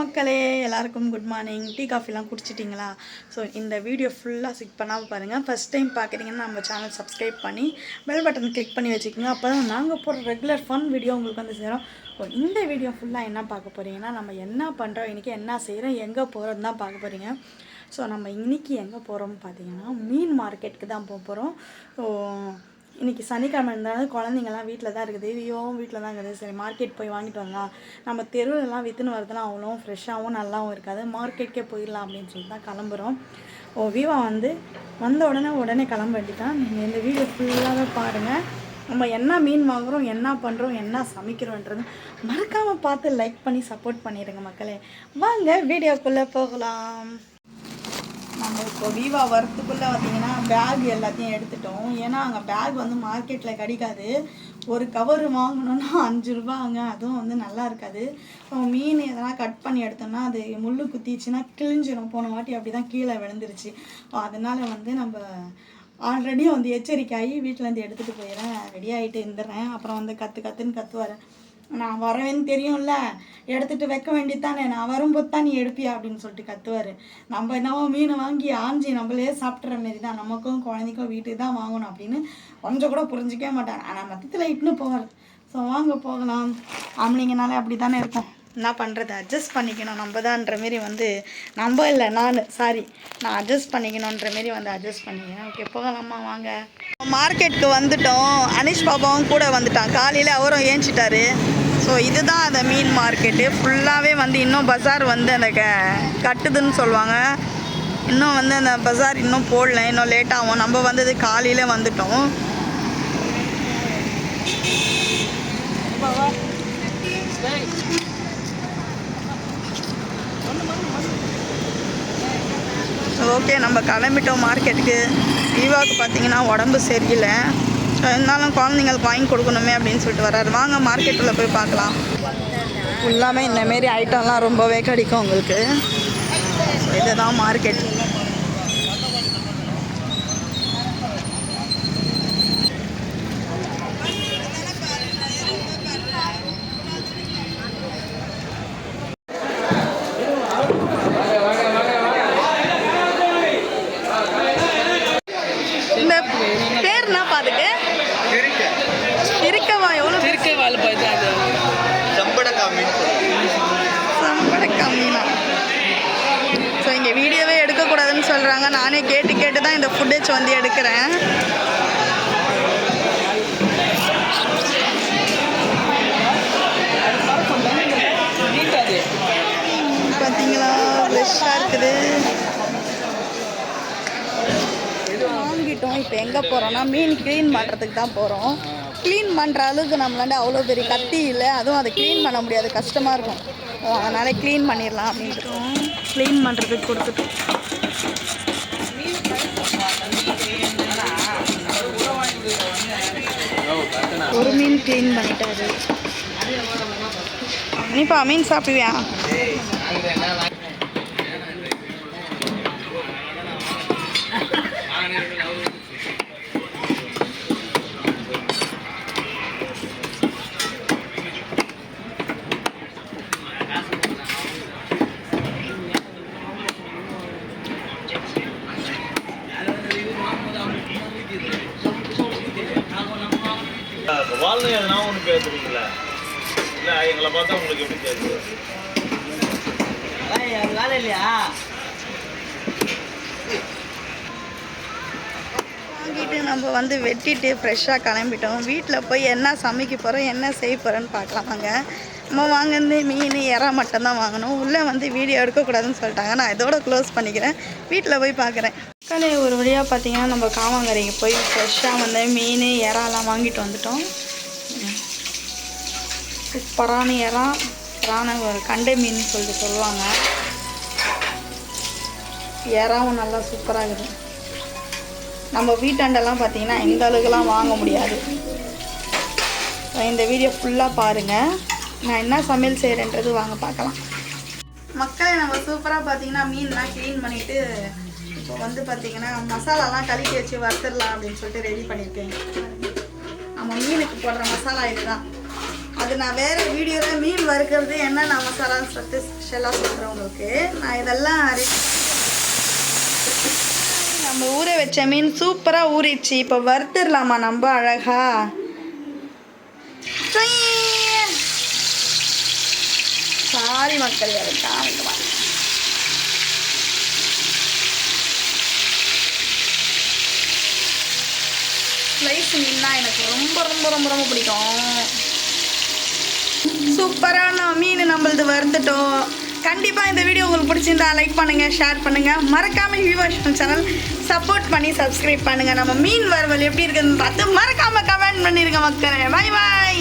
மக்களே எல்லாருக்கும் good morning tea காஃபிலாம் குடிச்சிட்டிங்களா? ஸோ இந்த வீடியோ ஃபுல்லாக சிக் பண்ணாமல் பாருங்கள் ஃபஸ்ட் டைம் பார்க்குறீங்கன்னா நம்ம சேனல் சப்ஸ்கிரைப் பண்ணி பெல் பட்டன் கிளிக் பண்ணி வச்சுக்கோங்க. அப்போ தான் நாங்கள் போகிற ரெகுலர் ஃபன் வீடியோ உங்களுக்கு வந்து சேரும். ஓ, இந்த வீடியோ ஃபுல்லாக என்ன பார்க்க போகிறீங்கன்னா நம்ம என்ன பண்ணுறோம் இன்றைக்கி என்ன செய்கிறோம் எங்கே போகிறோம் தான் பார்க்க போகிறீங்க ஸோ நம்ம இன்றைக்கி எங்கே போகிறோம்னு பார்த்தீங்கன்னா மீன் மார்க்கெட்டுக்கு தான் போக போகிறோம் ஸோ இன்னைக்கு சனிக்கிழமை இருந்தாலும் குழந்தைங்கலாம் வீட்டில் தான் இருக்குது. வியோவும் வீட்டில் தான் இருக்குது. சரி மார்க்கெட் போய் வாங்கிட்டு வரலாம். நம்ம தெருவிலலாம் விற்றுன்னு வரதுலாம் அவ்வளோ ஃப்ரெஷ்ஷாகவும் நல்லாவும் இருக்காது. மார்க்கெட்டுக்கே போயிடலாம் அப்படின்னு சொல்லிட்டு தான் கிளம்புறோம். ஓ விவா வந்து வந்த உடனே உடனே கிளம்ப வேண்டிதான். நீங்கள் இந்த வீடியோ ஃபுல்லாகவே பாருங்கள் நம்ம என்ன மீன் வாங்குகிறோம் என்ன பண்ணுறோம் என்ன சமைக்கிறோன்றது மறக்காமல் பார்த்து லைக் பண்ணி சப்போர்ட் பண்ணிடுங்க மக்களே. வாங்க வீடியோக்குள்ளே போகலாம். நம்ம இப்போ விவா வரத்துக்குள்ளே பார்த்தீங்கன்னா பேக் எல்லாத்தையும் எடுத்துட்டோம். ஏன்னா அங்கே பேக் வந்து மார்க்கெட்டில் கிடைக்காது. ஒரு கவர் வாங்கணும்னா அஞ்சு ரூபாங்க. அதுவும் வந்து நல்லா இருக்காது. இப்போ மீன் எதனா கட் பண்ணி எடுத்தோம்னா அது முள்ளு குத்திச்சுன்னா கிழிஞ்சிடும் போன வாட்டி அப்படி தான் கீழே விழுந்துருச்சு. அதனால வந்து நம்ம ஆல்ரெடி வந்து எச்சரிக்கையாகி வீட்டிலேருந்து எடுத்துகிட்டு போயிடுறேன் ரெடி ஆகிட்டு இருந்துடுறேன் அப்புறம் வந்து கற்று கற்றுன்னு கத்துவார். நான் வரவேன்னு தெரியும்ல. எடுத்துட்டு வைக்க வேண்டியதானே நான் வரும்போது தான் நீ எடுப்பியா அப்படின்னு சொல்லிட்டு கத்துவார். நம்ம என்னவோ மீன் வாங்கி ஆஞ்சி நம்மளே சாப்பிட்ற மாரி தான் நமக்கும் குழந்தைக்கும் வீட்டுக்கு தான் வாங்கணும் அப்படின்னு கொஞ்சம் கூட புரிஞ்சிக்கவே மாட்டார். ஆனால் மொத்தத்தில் இட்டுன்னு போவார். ஸோ வாங்க போகலாம். ஆம்பளைங்கனாலே அப்படி தானே இருக்கும். என்ன பண்ணுறது அட்ஜஸ்ட் பண்ணிக்கணும். நம்ம தான்ற மாரி வந்து நம்ம இல்லை நான். சாரி நான் அட்ஜஸ்ட் பண்ணிக்கணுன்ற மாரி வந்து அட்ஜஸ்ட் பண்ணிக்கிறேன். ஓகே போகலாமா வாங்க. மார்க்கெட்டுக்கு வந்துட்டோம். அனிஷ் பாபாவும் கூட வந்துட்டான். காலையில் அவரும் ஏஞ்சிட்டாரு. ஸோ இதுதான் அந்த மீன் மார்க்கெட்டு ஃபுல்லாகவே வந்து இன்னும் பஜார் வந்து அந்த க கட்டுதுன்னு சொல்லுவாங்க. இன்னும் வந்து அந்த பஜார் இன்னும் போடல. இன்னும் லேட் ஆகும். நம்ம வந்தது காலையில் வந்துட்டோம். ஓகே நம்ம கிளம்பிட்டோம் மார்க்கெட்டுக்கு ஈவாவுக்கு பார்த்தீங்கன்னா உடம்பு சரியில்லை. இருந்தாலும் குழந்தைங்களுக்கு வாங்கி கொடுக்கணுமே அப்படின்னு சொல்லிட்டு வர்றாரு. வாங்க மார்க்கெட்டில் போய் பார்க்கலாம். ஃபுல்லாமே இந்தமாரி ஐட்டம்லாம் ரொம்பவே கிடைக்கும் உங்களுக்கு. இதுதான் மார்க்கெட் வாழ் பார்த்து அது. சம்படக்கா மீன் சம்பள கம்மினா ஸோ இங்கே வீடியோவே எடுக்கக்கூடாதுன்னு சொல்கிறாங்க நானே கேட்டு கேட்டு தான் இந்த ஃபுட்டேஜ் வந்து எடுக்கிறேன். பார்த்தீங்களா ஃப்ரெஷ்ஷாக இருக்குது. வாங்கிட்டோம். இப்போ எங்கே போகிறோம்னா மீன் க்ளீன் பண்ணுறதுக்கு தான் போகிறோம் க்ளீன் பண்ணுற அளவுக்கு நம்மளாண்ட அவ்வளோ பெரிய கத்தி இல்லை. அதுவும் அதை க்ளீன் பண்ண முடியாது. கஷ்டமாக இருக்கும். அதனால் க்ளீன் பண்ணிடலாம் அப்படின்ட்டு. க்ளீன் பண்ணுறதுக்கு கொடுத்துட்டோம் ஒரு மீன் க்ளீன் பண்ணிட்டாரு. நீப்பா மீன் சாப்பிடுவியா? வாழ்நிலை எதனா ஒன்று பேசுறீங்களா? இல்லை எங்களை பார்த்தா உங்களுக்கு எப்படி தெரியுது? வேலை இல்லையா? வாங்கிட்டு நம்ம வந்து வெட்டிட்டு ஃப்ரெஷ்ஷாக கிளம்பிட்டோம். வீட்டில் போய் என்ன சமைக்க போகிறோம் என்ன செய்ய போகிறோன்னு பார்க்கலாம் வாங்க. நம்ம வாங்கினது மீன் இறா மட்டும்தான் வாங்கணும். உள்ளே வந்து வீடியோ எடுக்கக்கூடாதுன்னு சொல்லிட்டாங்க. நான் இதோட க்ளோஸ் பண்ணிக்கிறேன். வீட்டில் போய் பார்க்குறேன். காலை ஒரு வழியாக பார்த்தீங்கன்னா நம்ம காவாங்கரைக்கு போய் ஃப்ரெஷ்ஷாக வந்து மீன் இறாலாம் வாங்கிட்டு வந்துட்டோம். சூப்பரான இறா. சூப்பரான ஒரு கண்டை மீன் சொல்லிட்டு சொல்லுவாங்க. இறாவும் நல்லா சூப்பராக இருக்குது. நம்ம வீட்டாண்டெல்லாம் பார்த்தீங்கன்னா இந்த அளவுக்குலாம் வாங்க முடியாது. இந்த வீடியோ ஃபுல்லாக பாருங்கள் நான் என்ன சமையல் செய்கிறேன்றது வாங்க பார்க்கலாம். மக்களே நம்ம சூப்பராக பார்த்தீங்கன்னா மீன்லாம் க்ளீன் பண்ணிவிட்டு இப்போ வந்து பார்த்தீங்கன்னா மசாலாலாம் கலக்கி வச்சு வறுத்துடலாம் அப்படின்னு சொல்லிட்டு ரெடி பண்ணியிருக்கேன். நம்ம மீனுக்கு போடுற மசாலா இதுதான். அது நான் வேற வீடியோவில் மீன் வறுக்கிறது என்ன நான் மசாலான்னு சொல்லிட்டு ஸ்பெஷலாக சொல்கிறேன் உங்களுக்கு. நான் இதெல்லாம் நம்ம ஊற வச்ச மீன் சூப்பராக ஊறிடுச்சு. இப்போ வறுத்துடலாமா நம்ம அழகா? சாரி மக்கள் இருக்கா ஸ்லைஸ் மீன்னா எனக்கு ரொம்ப ரொம்ப ரொம்ப ரொம்ப பிடிக்கும். சூப்பரான மீன் நம்மளது வறுத்துட்டோம். கண்டிப்பாக இந்த வீடியோ உங்களுக்கு பிடிச்சிருந்தா லைக் பண்ணுங்கள் ஷேர் பண்ணுங்கள் மறக்காமல் வியூவர்ஷன் சேனல் சப்போர்ட் பண்ணி சப்ஸ்கிரைப் பண்ணுங்கள் நம்ம மீன் வறுவல் எப்படி இருக்குதுன்னு பார்த்து மறக்காமல் கமெண்ட் பண்ணிடுங்க மக்களே. பாய் பாய்